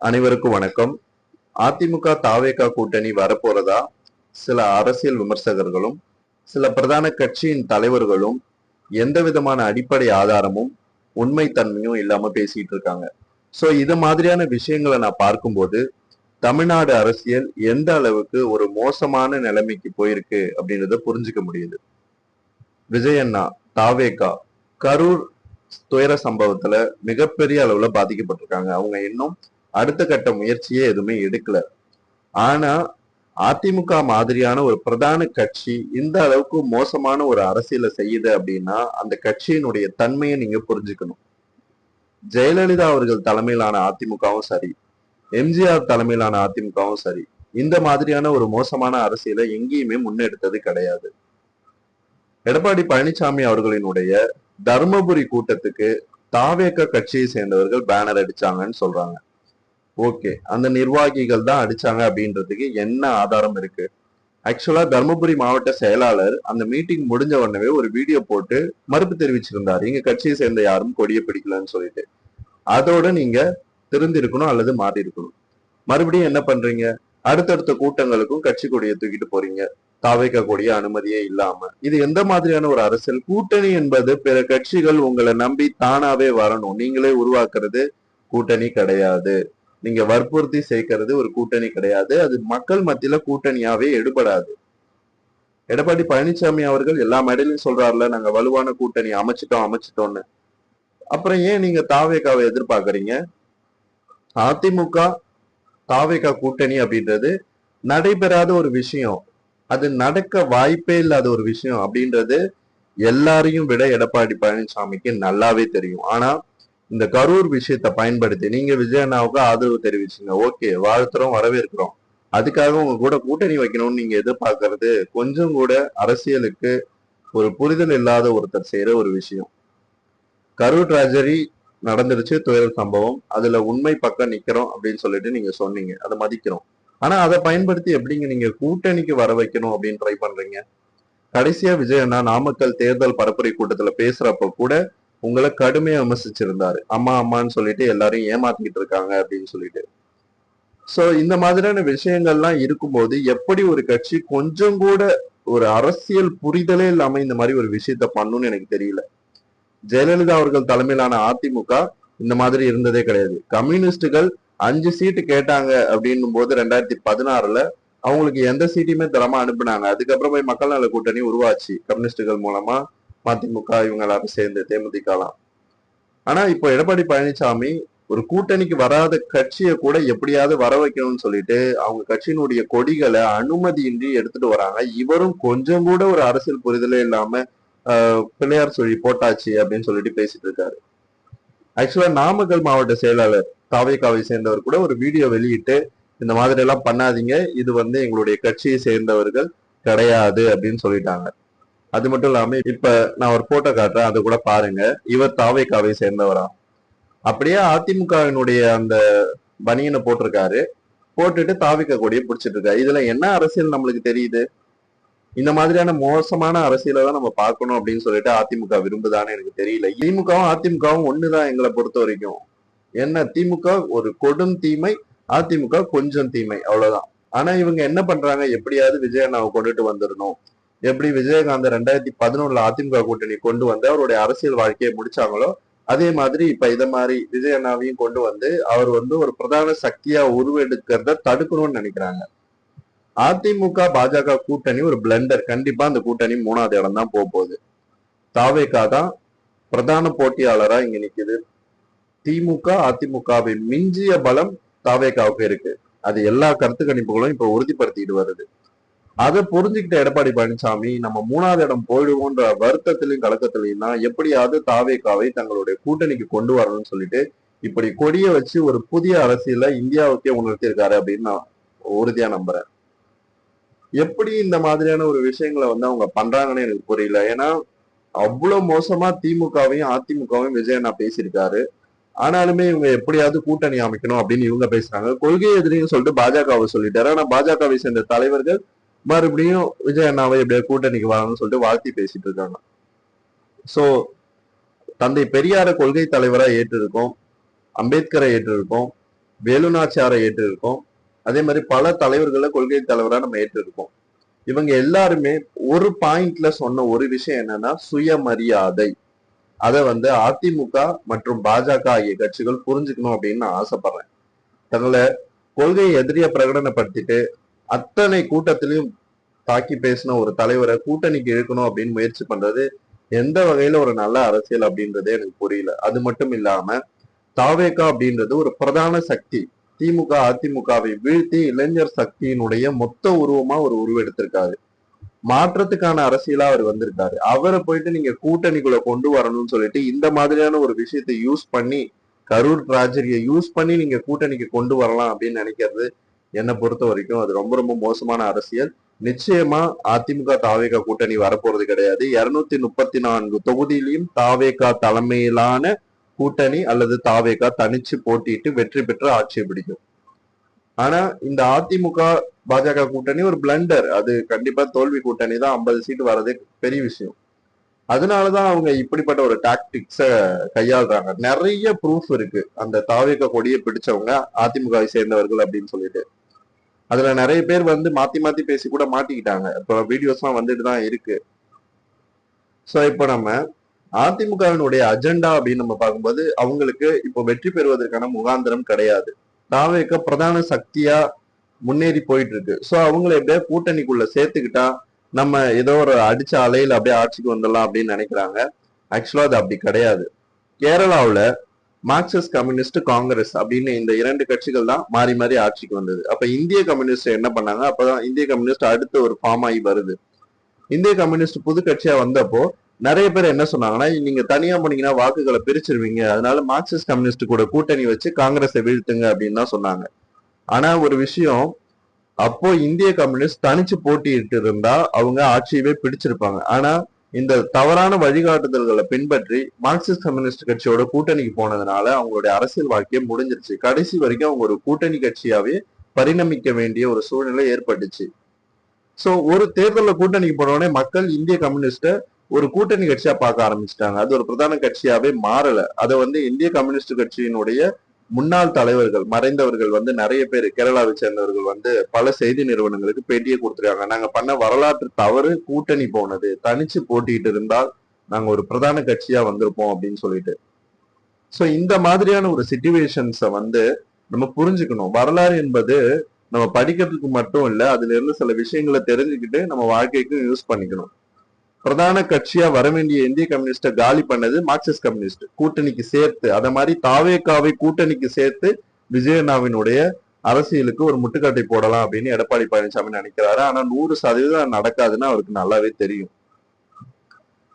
அனைவருக்கும் வணக்கம். அதிமுக தாவேகா கூட்டணி வரப்போறதா? சில அரசியல் விமர்சகர்களும் சில பிரதான கட்சியின் தலைவர்களும் எந்த விதமான அடிப்படை ஆதாரமும் உண்மைத்தன்மையும் இல்லாம பேசிட்டு இருக்காங்க. சோ இது மாதிரியான விஷயங்களை நான் பார்க்கும்போது தமிழ்நாடு அரசியல் எந்த அளவுக்கு ஒரு மோசமான நிலைமைக்கு போயிருக்கு அப்படின்றத புரிஞ்சுக்க முடியுது. விஜயண்ணா தாவேகா கரூர் துயர சம்பவத்துல மிகப்பெரிய அளவுல பாதிக்கப்பட்டிருக்காங்க. அவங்க இன்னும் அடுத்த கட்ட முயற்சியே எதுவுமே எடுக்கல. ஆனா அதிமுக மாதிரியான ஒரு பிரதான கட்சி இந்த அளவுக்கு மோசமான ஒரு அரசியலை செய்யுது அப்படின்னா அந்த கட்சியினுடைய தன்மையை நீங்க புரிஞ்சுக்கணும். ஜெயலலிதா அவர்கள் தலைமையிலான அதிமுகவும் சரி எம்ஜிஆர் தலைமையிலான அதிமுகவும் சரி இந்த மாதிரியான ஒரு மோசமான அரசியலை எங்கேயுமே முன்னெடுத்தது கிடையாது. எடப்பாடி பழனிசாமி அவர்களினுடைய தர்மபுரி கூட்டத்துக்கு தாவேக்க கட்சியை சேர்ந்தவர்கள் பேனர் அடிச்சாங்கன்னு சொல்றாங்க. ஓகே. அந்த நிர்வாகிகள் தான் அடிச்சாங்க அப்படின்றதுக்கு என்ன ஆதாரம் இருக்கு? ஆக்சுவலா தர்மபுரி மாவட்ட செயலாளர் அந்த மீட்டிங் முடிஞ்ச உடனே ஒரு வீடியோ போட்டு மறுப்பு தெரிவிச்சிருந்தாரு. எங்க கட்சியை சேர்ந்த யாரும் கொடியை பிடிக்கலன்னு சொல்லிட்டு. அதோட நீங்க திருந்திருக்கணும் அல்லது மாறி இருக்கணும் மறுபடியும் என்ன பண்றீங்க? அடுத்தடுத்த கூட்டங்களுக்கும் கட்சி கொடியை தூக்கிட்டு போறீங்க. தாவைக்க கூடிய அனுமதியே இல்லாம. இது எந்த மாதிரியான ஒரு அரசியல்? கூட்டணி என்பது பிற கட்சிகள் உங்களை நம்பி தானாவே வரணும். நீங்களே உருவாக்குறது கூட்டணி கிடையாது. நீங்க வற்புறுத்தி சேர்க்கறது ஒரு கூட்டணி கிடையாது. அது மக்கள் மத்தியில கூட்டணியாவே எடுபடாது. எடப்பாடி பழனிசாமி அவர்கள் எல்லா மேடையிலும் சொல்றாருல நாங்க வலுவான கூட்டணி அமைச்சிட்டோம் அமைச்சிட்டோம்னு. அப்புறம் ஏன் நீங்க தாவேக்காவை எதிர்பார்க்கறீங்க? அதிமுக தாவேகா கூட்டணி அப்படின்றது நடைபெறாத ஒரு விஷயம். அது நடக்க வாய்ப்பே இல்லாத ஒரு விஷயம் அப்படின்றது எல்லாரையும் விட எடப்பாடி பழனிசாமிக்கு நல்லாவே தெரியும். ஆனா இந்த கரூர் விஷயத்தை பயன்படுத்தி நீங்க விஜயண்ணாவுக்கு ஆதரவு தெரிவிச்சீங்க. ஓகே வாழ்த்துறோம் வரவேற்கிறோம். அதுக்காக உங்க கூட கூட்டணி வைக்கணும்னு நீங்க எதிர்பார்க்கறது கொஞ்சம் கூட அரசியலுக்கு ஒரு புரிதல் இல்லாத ஒருத்தர் செய்யற ஒரு விஷயம். கரூர் ட்ராஜரி நடந்துருச்சு துயரல் சம்பவம். அதுல உண்மை பக்கம் நிக்கிறோம் அப்படின்னு சொல்லிட்டு நீங்க சொன்னீங்க. அதை மதிக்கிறோம். ஆனா அதை பயன்படுத்தி எப்படிங்க நீங்க கூட்டணிக்கு வர வைக்கணும் அப்படின்னு ட்ரை பண்றீங்க? கடைசியா விஜயண்ணா நாமக்கல் தேர்தல் பரப்புரை கூட்டத்துல பேசுறப்ப கூட உங்களை கடுமையா விமர்சிச்சிருந்தாரு. அம்மா அம்மான்னு சொல்லிட்டு எல்லாரையும் ஏமாத்திக்கிட்டு இருக்காங்க அப்படின்னு சொல்லிட்டு. சோ இந்த மாதிரியான விஷயங்கள்லாம் இருக்கும்போது எப்படி ஒரு கட்சி கொஞ்சம் கூட ஒரு அரசியல் புரிதலே இல்லாம இந்த மாதிரி ஒரு விஷயத்த பண்ணும்னு எனக்கு தெரியல. ஜெயலலிதா அவர்கள் தலைமையிலான அதிமுக இந்த மாதிரி இருந்ததே கிடையாது. கம்யூனிஸ்டுகள் அஞ்சு சீட்டு கேட்டாங்க அப்படின்னும் போது ரெண்டாயிரத்தி பதினாறுல அவங்களுக்கு எந்த சீட்டையுமே தரமா அனுப்புனாங்க. அதுக்கப்புறம் போய் மக்கள் நல கூட்டணி உருவாச்சு கம்யூனிஸ்டுகள் மூலமா. மதிமுக இவங்க எல்லாரும் சேர்ந்து தேமுதிகலாம். ஆனா இப்போ எடப்பாடி பழனிசாமி ஒரு கூட்டணிக்கு வராத கட்சியை கூட எப்படியாவது வர வைக்கணும்னு சொல்லிட்டு அவங்க கட்சியினுடைய கொடிகளை அனுமதியின்றி எடுத்துட்டு வராங்க. இவரும் கொஞ்சம் கூட ஒரு அரசியல் புரிதலே இல்லாம ஆஹ், பிள்ளையார் சொல்லி போட்டாச்சு அப்படின்னு சொல்லிட்டு பேசிட்டு இருக்காரு. ஆக்சுவலா நாமக்கல் மாவட்ட செயலாளர் தாவேக்காவை சேர்ந்தவர் கூட ஒரு வீடியோ வெளியிட்டு இந்த மாதிரி எல்லாம் பண்ணாதீங்க இது வந்து எங்களுடைய கட்சியை சேர்ந்தவர்கள் கிடையாது அப்படின்னு சொல்லிட்டாங்க. அது மட்டும் இல்லாம இப்ப நான் ஒரு போட்டோ காட்டுறேன் அதை கூட பாருங்க. இவர் தாவேக்காவை சேர்ந்தவரா. அப்படியே அதிமுகவினுடைய அந்த பனியனை போட்டிருக்காரு. போட்டுட்டு தாவிக்க கொடியை பிடிச்சிட்டு இருக்காரு. இதுல என்ன அரசியல் நம்மளுக்கு தெரியுது? இந்த மாதிரியான மோசமான அரசியலை தான் நம்ம பார்க்கணும் அப்படின்னு சொல்லிட்டு அதிமுக விரும்புதான்னு எனக்கு தெரியல. திமுகவும் அதிமுகவும் ஒண்ணுதான் எங்களை பொறுத்த வரைக்கும். என்ன திமுக ஒரு கொடும் தீமை அதிமுக கொஞ்சம் தீமை அவ்வளவுதான். ஆனா இவங்க என்ன பண்றாங்க? எப்படியாவது விஜயண்ணாவை கொண்டுட்டு வந்துடணும். எப்படி விஜயகாந்த் ரெண்டாயிரத்தி பதினொன்னுல அதிமுக கூட்டணி கொண்டு வந்து அவருடைய அரசியல் வாழ்க்கையை முடிச்சாங்களோ அதே மாதிரி இப்ப இத மாதிரி விஜய் அண்ணாவையும் கொண்டு வந்து அவர் வந்து ஒரு பிரதான சக்தியா உருவெடுக்கிறத தடுக்கணும்னு நினைக்கிறாங்க. அதிமுக பாஜக கூட்டணி ஒரு பிளண்டர் கண்டிப்பா அந்த கூட்டணி மூணாவது இடம் தான் போக போகுது. தாவேகா தான் பிரதான போட்டியாளரா இங்க நிக்குது. திமுக அதிமுகவை மிஞ்சிய பலம் தாவேகாவுக்கு இருக்கு. அது எல்லா கருத்து கணிப்புகளும் இப்ப உறுதிப்படுத்திட்டு வருது. அதை புரிஞ்சுக்கிட்ட எடப்பாடி பழனிசாமி நம்ம மூணாவது இடம் போயிடுவோன்ற வருத்தத்திலையும் கலக்கத்திலையும் தான் எப்படியாவது தாவேக்காவை தங்களுடைய கூட்டணிக்கு கொண்டு வரணும்னு சொல்லிட்டு இப்படி கொடிய வச்சு ஒரு புதிய அரசியல இந்தியாவுக்கே உணர்த்தியிருக்காரு அப்படின்னு நான் உறுதியா நம்புறேன். எப்படி இந்த மாதிரியான ஒரு விஷயங்களை வந்து அவங்க பண்றாங்கன்னு எனக்கு புரியல. ஏன்னா அவ்வளவு மோசமா திமுகவையும் அதிமுகவையும் விஜய் அண்ணா பேசியிருக்காரு. ஆனாலுமே இவங்க எப்படியாவது கூட்டணி அமைக்கணும் அப்படின்னு இவங்க பேசுறாங்க. கொள்கை எதிரின்னு சொல்லிட்டு பாஜகவை சொல்லிட்டாரு. ஆனா பாஜகவை சேர்ந்த தலைவர்கள் மறுபடியும் விஜய் அண்ணாவை எப்படியா கூட்டணிக்கு வரணும்னு சொல்லிட்டு வாழ்த்தி பேசிட்டு இருக்காங்க. சோ தந்தை பெரியார கொள்கை தலைவரா ஏற்றிருக்கோம். அம்பேத்கரை ஏற்றிருக்கோம். வேலுநாச்சியாரை ஏற்றிருக்கோம். அதே மாதிரி பல தலைவர்களை கொள்கை தலைவரா நம்ம ஏற்றிருக்கோம். இவங்க எல்லாருமே ஒரு பாயிண்ட்ல சொன்ன ஒரு விஷயம் என்னன்னா சுயமரியாதை. அதை வந்து அதிமுக மற்றும் பாஜக ஆகிய கட்சிகள் புரிஞ்சுக்கணும் அப்படின்னு நான் ஆசைப்படுறேன். தங்களை கொள்கை எதிரிய பிரகடனப்படுத்திட்டு அத்தனை கூட்டத்திலையும் தாக்கி பேசின ஒரு தலைவரை கூட்டணிக்கு இழுக்கணும் அப்படின்னு முயற்சி பண்றது எந்த வகையில ஒரு நல்ல அரசியல் அப்படின்றதே எனக்கு புரியல. அது மட்டும் இல்லாம தாவேகா அப்படின்றது ஒரு பிரதான சக்தி. திமுக அதிமுகவை வீழ்த்தி இளைஞர் சக்தியினுடைய மொத்த உருவமா ஒரு உருவெடுத்திருக்காரு. மாற்றத்துக்கான அரசியலா அவர் வந்திருக்காரு. அவரை போயிட்டு நீங்க கூட்டணிக்குள்ள கொண்டு வரணும்னு சொல்லிட்டு இந்த மாதிரியான ஒரு விஷயத்தை யூஸ் பண்ணி கரூர் ராஜரியை யூஸ் பண்ணி நீங்க கூட்டணிக்கு கொண்டு வரலாம் அப்படின்னு நினைக்கிறது என்னை பொறுத்த வரைக்கும் அது ரொம்ப ரொம்ப மோசமான அரசியல். நிச்சயமா அதிமுக தாவேகா கூட்டணி வரப்போறது கிடையாது. இருநூத்தி முப்பத்தி நான்கு தொகுதியிலையும் தாவேகா தலைமையிலான கூட்டணி அல்லது தாவேகா தனிச்சு போட்டிட்டு வெற்றி பெற்று ஆட்சியை பிடிக்கும். ஆனா இந்த அதிமுக பாஜக கூட்டணி ஒரு பிளண்டர் அது கண்டிப்பா தோல்வி கூட்டணி தான். ஐம்பது சீட் வர்றதே பெரிய விஷயம். அதனாலதான் அவங்க இப்படிப்பட்ட ஒரு டாக்டிக்ஸ கையாளுறாங்க. நிறைய ப்ரூஃப் இருக்கு. அந்த தாவேக கொடியை பிடிச்சவங்க அதிமுகவை சேர்ந்தவர்கள் அப்படின்னு சொல்லிட்டு. அதுல நிறைய பேர் வந்து மாத்தி மாத்தி பேசி கூட மாட்டிக்கிட்டாங்க. இப்போ வீடியோஸ் எல்லாம் வந்துட்டு தான் இருக்கு. சோ இப்போ நம்ம அதிமுகவினுடைய அஜெண்டா அப்படின்னு நம்ம பார்க்கும்போது அவங்களுக்கு இப்போ வெற்றி பெறுவதற்கான முகாந்திரம் கிடையாது. தாவேக்க பிரதான சக்தியா முன்னேறி போயிட்டு இருக்கு சோ அவங்கள எப்படியா கூட்டணிக்குள்ள சேர்த்துக்கிட்டா நம்ம ஏதோ ஒரு அடிச்ச அலையில அப்படியே ஆட்சிக்கு வந்துடலாம் அப்படின்னு நினைக்கிறாங்க. ஆக்சுவலா அது அப்படி கிடையாது. கேரளாவில் மார்க்சிஸ்ட் கம்யூனிஸ்ட் காங்கிரஸ் அப்படின்னு இந்த இரண்டு கட்சிகள் தான் மாறி மாறி ஆட்சிக்கு வந்தது. அப்ப இந்திய கம்யூனிஸ்ட் என்ன பண்ணாங்க? அப்பதான் இந்திய கம்யூனிஸ்ட் அடுத்து ஒரு ஃபார்ம் ஆகி வருது. இந்திய கம்யூனிஸ்ட் புது கட்சியா வந்தப்போ நிறைய பேர் என்ன சொன்னாங்கன்னா நீங்க தனியா போனீங்கன்னா வாக்குகளை பிரிச்சிருவீங்க. அதனால மார்க்சிஸ்ட் கம்யூனிஸ்ட் கூட கூட்டணி வச்சு காங்கிரஸை வீழ்த்துங்க அப்படின்னு தான் சொன்னாங்க. ஆனா ஒரு விஷயம் அப்போ இந்திய கம்யூனிஸ்ட் தனிச்சு போட்டியிட்டு இருந்தா அவங்க ஆட்சியவே பிடிச்சிருப்பாங்க. ஆனா இந்த தவறான வழிகாட்டுதல்களை பின்பற்றி மார்க்சிஸ்ட் கம்யூனிஸ்ட் கட்சியோட கூட்டணிக்கு போனதுனால அவங்களுடைய அரசியல் வாழ்க்கையை முடிஞ்சிருச்சு. கடைசி வரைக்கும் அவங்க ஒரு கூட்டணி கட்சியாவே பரிணமிக்க வேண்டிய ஒரு சூழ்நிலை ஏற்பட்டுச்சு. சோ ஒரு தேர்தல்ல கூட்டணிக்கு போனோடனே மக்கள் இந்திய கம்யூனிஸ்ட ஒரு கூட்டணி கட்சியா பார்க்க ஆரம்பிச்சிட்டாங்க. அது ஒரு பிரதான கட்சியாவே மாறல. அதை வந்து இந்திய கம்யூனிஸ்ட் கட்சியினுடைய முன்னாள் தலைவர்கள் மறைந்தவர்கள் வந்து நிறைய பேர் கேரளாவை சேர்ந்தவர்கள் வந்து பல செய்தி நிறுவனங்களுக்கு பேட்டியை கொடுத்துருக்காங்க. நாங்க பண்ண வரலாற்று தவறு கூட்டணி போனது தனிச்சு போட்டிட்டு இருந்தால் நாங்க ஒரு பிரதான கட்சியா வந்திருப்போம் அப்படின்னு சொல்லிட்டு. சோ இந்த மாதிரியான ஒரு சிச்சுவேஷன்ஸை வந்து நம்ம புரிஞ்சுக்கணும். வரலாறு என்பது நம்ம படிக்கிறதுக்கு மட்டும் இல்ல அதுல இருந்து சில விஷயங்களை தெரிஞ்சுக்கிட்டு நம்ம வாழ்க்கைக்கும் யூஸ் பண்ணிக்கணும். பிரதான கட்சியா வர வேண்டிய இந்திய கம்யூனிஸ்ட காலி பண்ணது மார்க்சிஸ்ட் கம்யூனிஸ்ட். கூட்டணிக்கு சேர்த்து அத மாதிரி தாவேக்காவை கூட்டணிக்கு சேர்த்து விஜயண்ணாவினுடைய அரசியலுக்கு ஒரு முட்டுக்கட்டை போடலாம் அப்படின்னு எடப்பாடி பழனிசாமி நினைக்கிறாரு. ஆனா நூறு சதவீதம் நடக்காதுன்னு அவருக்கு நல்லாவே தெரியும்.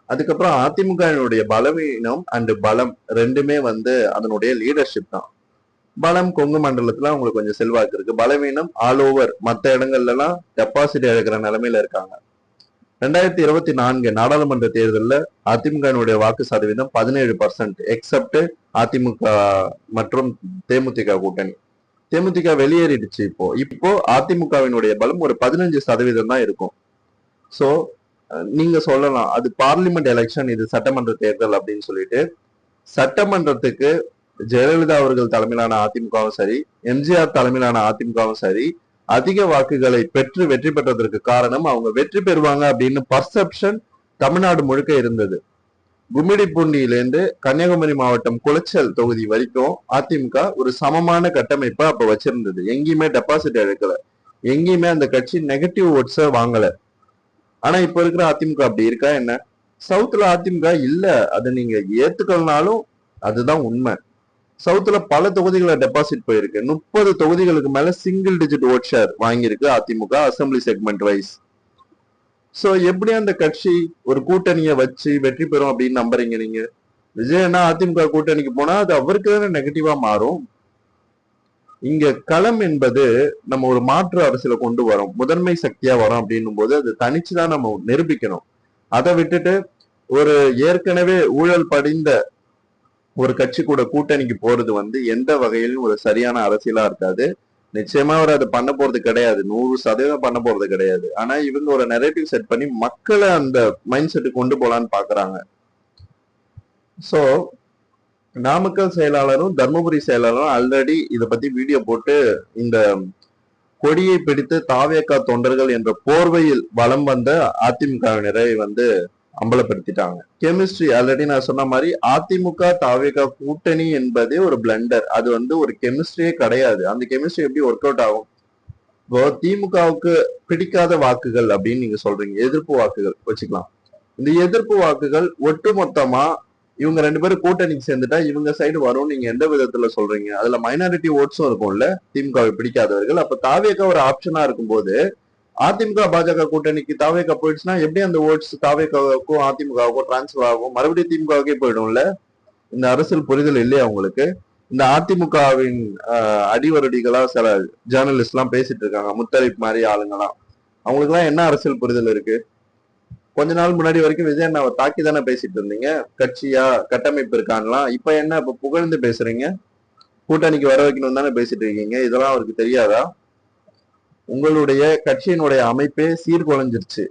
அதுக்கப்புறம் அதிமுகவினுடைய பலவீனம் அண்ட் பலம் ரெண்டுமே வந்து அதனுடைய லீடர்ஷிப் தான். பலம் கொங்கு மண்டலத்துல அவங்களுக்கு கொஞ்சம் செல்வாக்கு இருக்கு. பலவீனம் ஆல் ஓவர் மத்த இடங்கள்ல எல்லாம் டெபாசிட் இழக்கிற நிலைமையில இருக்காங்க. ரெண்டாயிரத்தி இருபத்தி நான்கு நாடாளுமன்ற தேர்தலில் அதிமுகவினுடைய வாக்கு சதவீதம் பதினேழு பர்சன்ட் எக்ஸப்ட் அதிமுக மற்றும் தேமுதிக கூட்டணி. தேமுதிக வெளியேறிடுச்சு இப்போ. இப்போ அதிமுகவினுடைய பலம் ஒரு பதினஞ்சு சதவீதம் தான் இருக்கும். சோ நீங்க சொல்லலாம் அது பார்லிமெண்ட் எலெக்ஷன் இது சட்டமன்ற தேர்தல் அப்படின்னு சொல்லிட்டு சட்டமன்றத்துக்கு ஜெயலலிதா அவர்கள் தலைமையிலான அதிமுகவும் சரி எம்ஜிஆர் தலைமையிலான அதிமுகவும் சரி அதிக வாக்குகளை பெற்று வெற்றி பெற்றதற்கு காரணம் அவங்க வெற்றி பெறுவாங்க அப்படின்னு பர்செப்ஷன் தமிழ்நாடு முழுக்க இருந்தது. கும்மிடிப்பூண்டியிலேருந்து கன்னியாகுமரி மாவட்டம் குளச்சல் தொகுதி வரைக்கும் அதிமுக ஒரு சமமான கட்டமைப்பை அப்ப வச்சிருந்தது. எங்கேயுமே டெபாசிட் எடுக்கல. எங்கேயுமே அந்த கட்சி நெகட்டிவ் ஓட்ஸ வாங்கல. ஆனா இப்ப இருக்கிற அதிமுக அப்படி இருக்கா என்ன? சவுத்துல அதிமுக இல்ல. அதை நீங்க ஏத்துக்கலனாலும் அதுதான் உண்மை. சவுத்துல பல தொகுதிகளை டெபாசிட் போயிருக்கு. முப்பது தொகுதிகளுக்கு மேல சிங்கிள் டிஜிட் ஓட் ஷேர் வாங்கியிருக்கு AIADMK assembly segment wise so எப்படி அந்த கட்சி ஒரு கூட்டணியை வச்சு வெற்றி பெறும் அப்படின்னு நம்புறீங்க நீங்க? விஜயண்ணா அதிமுக கூட்டணிக்கு போனா அது அவருக்கு தானே நெகட்டிவா மாறும். இங்க களம் என்பது நம்ம ஒரு மாற்று அரசியல கொண்டு வரோம். முதன்மை சக்தியா வரோம் அப்படின்னும் போது அது தனிச்சுதான் நம்ம நிரூபிக்கணும். அதை விட்டுட்டு ஒரு ஏற்கனவே ஊழல் படிந்த ஒரு கட்சி கூட கூட்டணிக்கு போறது வந்து எந்த வகையிலும் ஒரு சரியான அரசியலா இருக்காது. நிச்சயமா அவர் அதை பண்ண போறது கிடையாது. நூறு சதவீதம் பண்ண போறது கிடையாது. ஆனா இவங்க ஒரு நெரேட்டிவ் செட் பண்ணி மக்களை அந்த மைண்ட் செட்டு கொண்டு போலான்னு பாக்குறாங்க. சோ நாமக்கல் செயலாளரும் தர்மபுரி செயலாளரும் ஆல்ரெடி இதை பத்தி வீடியோ போட்டு இந்த கொடியை பிடித்து தாவேக்கா தொண்டர்கள் என்ற போர்வையில் வலம் வந்த அதிமுகவினரை வந்து அம்பலப்படுத்திட்டாங்க. கெமிஸ்ட்ரி ஆல்ரெடி நான் சொன்ன மாதிரி அதிமுக தாவேகா கூட்டணி என்பதே ஒரு பிளண்டர் அது வந்து ஒரு கெமிஸ்ட்ரியே கிடையாது. அந்த கெமிஸ்ட்ரி எப்படி ஒர்க் அவுட் ஆகும்? இப்போ திமுகவுக்கு பிடிக்காத வாக்குகள் அப்படின்னு நீங்க சொல்றீங்க. எதிர்ப்பு வாக்குகள் வச்சுக்கலாம். இந்த எதிர்ப்பு வாக்குகள் ஒட்டுமொத்தமா இவங்க ரெண்டு பேரும் கூட்டணிக்கு சேர்ந்துட்டா இவங்க சைடு வரும் நீங்க எந்த விதத்துல சொல்றீங்க? அதுல மைனாரிட்டி ஓட்ஸும் இருக்கும்ல. திமுகவை பிடிக்காதவர்கள். அப்ப தாவேக்கா ஒரு ஆப்ஷனா இருக்கும்போது அதிமுக பாஜக கூட்டணிக்கு தாவேக்கா போயிடுச்சுன்னா எப்படி அந்த ஓட்ஸ் தாவேக்காவுக்கும் அதிமுகவுக்கும் டிரான்ஸ்ஃபர் ஆகும்? மறுபடியும் திமுகவுக்கே போயிடும்ல? இந்த அரசியல் புரிதல் இல்லையா உங்களுக்கு? இந்த அதிமுகவின் அடிவருடிகளா சில ஜேர்னலிஸ்ட் எல்லாம் பேசிட்டு இருக்காங்க முத்தரிப் மாதிரி ஆளுங்கலாம். அவங்களுக்கு எல்லாம் என்ன அரசியல் புரிதல் இருக்கு? கொஞ்ச நாள் முன்னாடி வரைக்கும் விஜய் அண்ணாவை தாக்கி தானே பேசிட்டு இருந்தீங்க? கட்சியா கட்டமைப்பு இருக்கான்லாம் இப்ப என்ன இப்ப புகழ்ந்து பேசுறீங்க? கூட்டணிக்கு வர வைக்கணும் தானே பேசிட்டு இருக்கீங்க? இதெல்லாம் அவருக்கு தெரியாதா? உங்களுடைய கட்சியினுடைய அமைப்பே சீர்குலைஞ்சிருச்சு.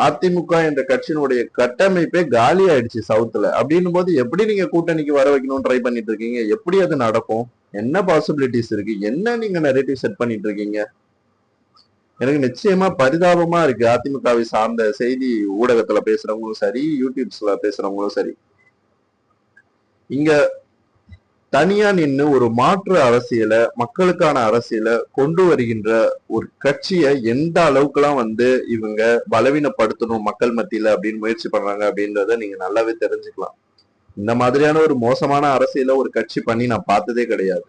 அதிமுக என்ற கட்சியினுடைய கட்டமைப்பே காலி ஆயிடுச்சு சவுத்துல. அப்படின்னும் போது எப்படி நீங்க கூட்டணிக்கு வர வைக்கணும்னு ட்ரை பண்ணிட்டு இருக்கீங்க? எப்படி அது நடக்கும்? என்ன பாசிபிலிட்டிஸ் இருக்கு? என்ன நீங்க நெரேட்டிவ் செட் பண்ணிட்டு இருக்கீங்க? எனக்கு நிச்சயமா பரிதாபமா இருக்கு. அதிமுகவை சார்ந்த செய்தி ஊடகத்துல பேசுறவங்களும் சரி யூடியூப்ஸ்ல பேசுறவங்களும் சரி. இங்க தனியா நின்னு ஒரு மாற்று அரசியலை மக்களுக்கான அரசியலை கொண்டு வருகின்ற ஒரு கட்சியை எந்த அளவுக்குலாம் வந்து இவங்க பலவீனப்படுத்தணும் மக்கள் மத்தியில அப்படின்னு முயற்சி பண்றாங்க அப்படின்றத நீங்க நல்லாவே தெரிஞ்சுக்கலாம். இந்த மாதிரியான ஒரு மோசமான அரசியலை ஒரு கட்சி பண்ணி நான் பார்த்ததே கிடையாது.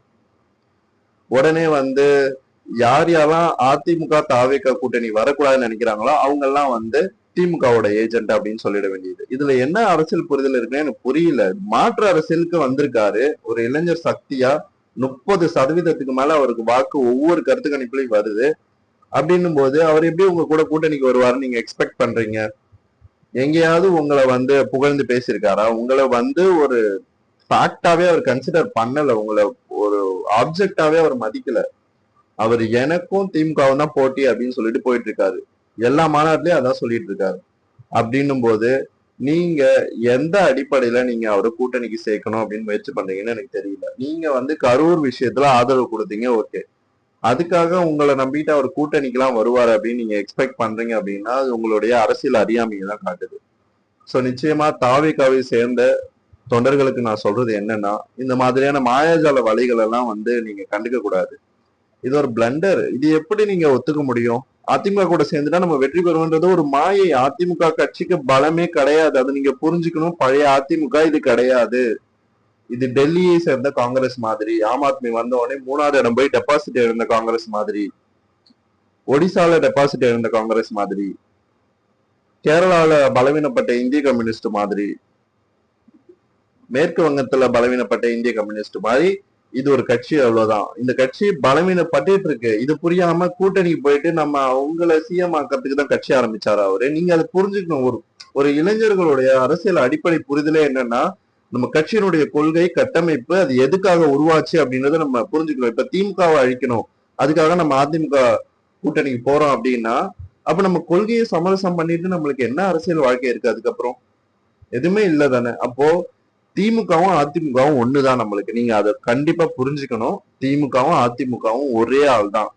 உடனே வந்து யார் யாரெல்லாம் அதிமுக தாவேக கூட்டணி வரக்கூடாதுன்னு நினைக்கிறாங்களோ அவங்க எல்லாம் வந்து திமுகவோட ஏஜென்ட் அப்படின்னு சொல்லிட வேண்டியது. இதுல என்ன அரசியல் புரிதல் இருக்குன்னு எனக்கு புரியல. மாற்று அரசியலுக்கு வந்திருக்காரு. ஒரு இளைஞர் சக்தியா முப்பது சதவீதத்துக்கு மேல அவருக்கு வாக்கு ஒவ்வொரு கருத்து கணிப்புலையும் வருது. அப்படின்னும் போது அவர் எப்படி உங்க கூட கூட்டணிக்கு வருவாருன்னு நீங்க எக்ஸ்பெக்ட் பண்றீங்க? எங்கேயாவது உங்களை வந்து புகழ்ந்து பேசியிருக்காரா? உங்களை வந்து ஒரு ஃபேக்டாவே அவர் கன்சிடர் பண்ணல. உங்களை ஒரு ஆப்ஜெக்டாவே அவர் மதிக்கல. அவர் எனக்கும் திமுகவும் தான் போட்டி அப்படின்னு சொல்லிட்டு போயிட்டு இருக்காரு. எல்லா மாநாட்டிலயும் அதான் சொல்லிட்டு இருக்காரு அப்படின்னும் போது நீங்க எந்த அடிப்படையில நீங்க அவரை கூட்டணிக்கு சேர்க்கணும் அப்படின்னு முயற்சி பண்றீங்கன்னு எனக்கு தெரியல. நீங்க வந்து கரூர் விஷயத்துல ஆதரவு கொடுத்தீங்க ஓகே அதுக்காக உங்களை நம்பிட்டு அவர் கூட்டணிக்கெல்லாம் வருவார் அப்படின்னு நீங்க எக்ஸ்பெக்ட் பண்றீங்க அப்படின்னா அது உங்களுடைய அரசியல் அறியாமையை தான் காட்டுது. ஸோ நிச்சயமா தாவிகாவை சேர்ந்த தொண்டர்களுக்கு நான் சொல்றது என்னன்னா இந்த மாதிரியான மாயாஜால வழிகள் எல்லாம் வந்து நீங்க கண்டுக்க கூடாது இது ஒரு பிளண்டர் இது எப்படி நீங்க ஒத்துக்க முடியும்? அதிமுக கூட சேர்ந்துட்டா நம்ம வெற்றி பெறுவோன்றது ஒரு மாயை. அதிமுக கட்சிக்கு பலமே கிடையாது. அதை நீங்க புரிஞ்சுக்கணும். பழைய அதிமுக இது கிடையாது. இது டெல்லியை சேர்ந்த காங்கிரஸ் மாதிரி. ஆம் ஆத்மி வந்த உடனே மூணாவது இடம் போய் டெபாசிட் இருந்த காங்கிரஸ் மாதிரி. ஒடிசால டெபாசிட் இருந்த காங்கிரஸ் மாதிரி. கேரளால பலவீனப்பட்ட இந்திய கம்யூனிஸ்ட் மாதிரி. மேற்கு வங்கத்துல பலவீனப்பட்ட இந்திய கம்யூனிஸ்ட் மாதிரி. இது ஒரு கட்சி அவ்வளவுதான். இந்த கட்சி பலவீனப்பட்டு இருக்கு. இது புரியாம கூட்டணிக்கு போயிட்டு நம்ம அவங்கள சிஎம் ஆக்கிறதுக்கு தான் கட்சி ஆரம்பிச்சாரு அவரு? நீங்க அதை புரிஞ்சுக்கணும். ஒரு ஒரு இளைஞர்களுடைய அரசியல் அடிப்படை புரிதலே என்னன்னா நம்ம கட்சியினுடைய கொள்கை கட்டமைப்பு அது எதுக்காக உருவாச்சு அப்படின்றத நம்ம புரிஞ்சுக்கணும். இப்ப திமுகவை அழிக்கணும். அதுக்காக நம்ம அதிமுக கூட்டணிக்கு போறோம் அப்படின்னா அப்ப நம்ம கொள்கையை சமரசம் பண்ணிட்டு நம்மளுக்கு என்ன அரசியல் வாழ்க்கை இருக்கு அதுக்கப்புறம்? எதுவுமே இல்லை தானே. அப்போ திமுகவும் அதிமுகவும் ஒண்ணுதான் நம்மளுக்கு. நீங்க அதை கண்டிப்பா புரிஞ்சுக்கணும். திமுகவும் அதிமுகவும் ஒரே ஆள் தான்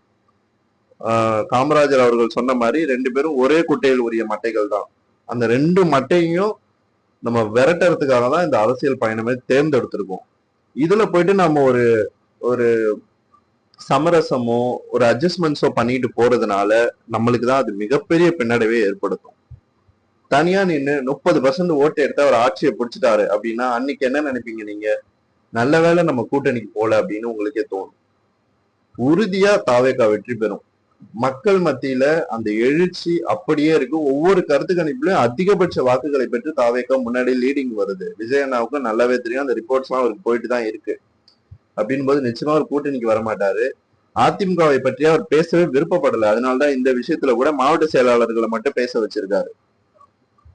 காமராஜர் அவர்கள் சொன்ன மாதிரி ரெண்டு பேரும் ஒரே குட்டையில் உரிய மட்டைகள் தான். அந்த ரெண்டு மட்டையும் நம்ம விரட்டுறதுக்காக தான் இந்த அரசியல் பயணமே தேர்ந்தெடுத்திருக்கோம். இதுல போயிட்டு நம்ம ஒரு ஒரு சமரசமோ ஒரு அட்ஜஸ்ட்மெண்ட்ஸோ பண்ணிட்டு போறதுனால நம்மளுக்கு தான் அது மிகப்பெரிய பின்னடைவே ஏற்படுத்தும். தனியா நின்று முப்பது பர்சன்ட் ஓட்டு எடுத்து அவர் ஆட்சியை பிடிச்சிட்டாரு அப்படின்னா அன்னைக்கு என்ன நினைப்பீங்க நீங்க? நல்ல வேளை நம்ம கூட்டணிக்கு போல அப்படின்னு உங்களுக்கே தோணும். உறுதியா தாவேக்கா வெற்றி பெறும். மக்கள் மத்தியில அந்த எழுச்சி அப்படியே இருக்கு. ஒவ்வொரு கருத்து கணிப்புலயும் அதிகபட்ச வாக்குகளை பெற்று தாவேக்கா முன்னாடி லீடிங் வருது. விஜயண்ணாவுக்கு நல்லாவே தெரியும். அந்த ரிப்போர்ட்ஸ் எல்லாம் அவருக்கு போயிட்டு தான் இருக்கு. அப்படின் போது நிச்சயமா அவர் கூட்டணிக்கு வரமாட்டாரு. அதிமுகவை பற்றி அவர் பேசவே விருப்பப்படலை. அதனாலதான் இந்த விஷயத்துல கூட மாவட்ட செயலாளர்களை மட்டும் பேச வச்சிருக்காரு.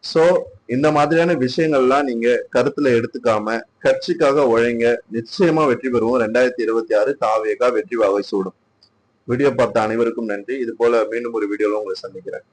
சோ இந்த மாதிரியான விஷயங்கள்லாம் நீங்க கருத்துல எடுத்துக்காம கட்சிக்காக உழைங்க. நிச்சயமா வெற்றி பெறுவோம். ரெண்டாயிரத்தி இருபத்தி ஆறு தாவேகா வெற்றி வாகை சூடும். வீடியோ பார்த்த அனைவருக்கும் நன்றி. இது போல மீண்டும் ஒரு வீடியோல உங்களை சந்திக்கிறேன்.